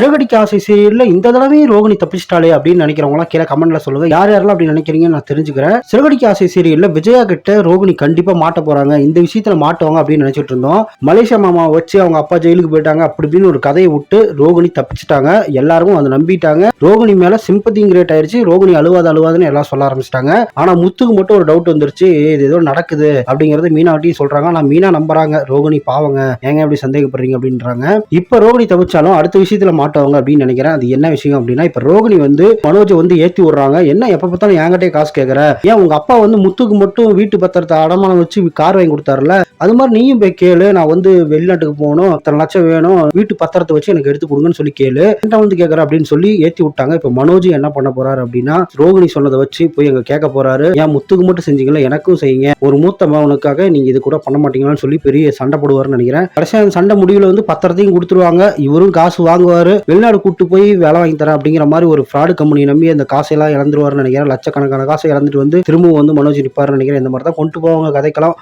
சிறகடிக்கு ஆசை சீரியல்ல இந்த தடவையும் ரோகிணி தப்பிச்சிட்டாளே அப்படின்னு நினைக்கிறவங்க எல்லாம் கீழே கமெண்ட்ல சொல்லுங்க. யார் யாரெல்லாம் அப்படி நினைக்கிறீங்கன்னு நான் தெரிஞ்சுக்கிறேன். சிறகடிக்கு ஆசை சீரியல்ல விஜயா கிட்ட ரோகிணி கண்டிப்பா மாட்ட போறாங்க. இந்த விஷயத்துல மாட்டுவாங்க அப்படின்னு நினைச்சிட்டு இருந்தோம். மலேசியா மாமா வச்சு அவங்க அப்பா ஜெயிலுக்கு போயிட்டாங்க. அப்படி இப்படின்னு ஒரு கதையை விட்டு ரோகிணி தப்பிச்சிட்டாங்க. எல்லாரும் அதை நம்பிட்டாங்க. ரோகிணி மேல சிம்பத்தி கிரியேட் ஆயிருச்சு. ரோகிணி அழுவாத அழுவாதுன்னு எல்லாம் சொல்ல ஆரம்பிச்சிட்டாங்க. ஆனா முத்துக்கு மட்டும் ஒரு டவுட் வந்துருச்சு. இது ஏதோ நடக்குது அப்படிங்கறது மீனாட்டியும் சொல்றாங்க. ஆனா மீனா நம்புறாங்க. ரோகிணி பாவங்க. ஏங்க எப்படி சந்தேகப்படுறீங்க அப்படின்றாங்க. இப்ப ரோகிணி தப்பிச்சாலும் அடுத்த விஷயத்துல மாட்டவங்க அப்படின்னு நினைக்கிறேன். அது என்ன விஷயம் அப்படின்னா இப்ப ரோகிணி வந்து மனோஜை வந்து ஏத்தி விடுறாங்க. என்ன எப்ப பார்த்தாலும் என்கிட்டே காசு கேக்குற? ஏன் உங்க அப்பா வந்து முத்துக்கு மட்டும் வீட்டு பத்திரத்தை அடமானம் வச்சு கார் வாங்கி கொடுத்தாருல அது மாதிரி நீயும் போய் கேளு. நான் வந்து வெளிநாட்டுக்கு போகணும். இத்தனை லட்சம் வேணும். வீட்டு பத்திரத்தை வச்சு எனக்கு எடுத்து கொடுங்கன்னு சொல்லி கேளு. என்ன வந்து கேக்குற அப்படின்னு சொல்லி ஏத்தி விட்டாங்க. இப்ப மனோஜ் என்ன பண்ண போறாரு அப்படின்னா ரோகிணி சொன்னதை வச்சு போய் அங்க கேட்க போறாரு. ஏன் முத்துக்கு மட்டும் செஞ்சீங்களா எனக்கும் செய்யுங்க. ஒரு மூத்த மகனுக்காக நீங்க இது கூட பண்ண மாட்டீங்களான்னு சொல்லி பெரிய சண்டை போடுவாருன்னு நினைக்கிறேன். கடைசியாக அந்த சண்டை முடிவுல வந்து பத்திரத்தையும் கொடுத்துருவாங்க. இவரும் காசு வாங்குவார். வெளிநாடு கூட்டு போய் வேலை வாங்கி தரேன் அப்படிங்கிற மாதிரி ஒரு ஃப்ராடு கம்பெனி நம்பி அந்த காசையெல்லாம் இழந்துருவாருன்னு நினைக்கிறேன். லட்சக்கணக்கான காசை இழந்துட்டு வந்து திரும்பவும் வந்து மனோஜ் நிற்பாருன்னு நினைக்கிறேன். இந்த மாதிரி தான் கொண்டு போவாங்க கதைக்கலாம்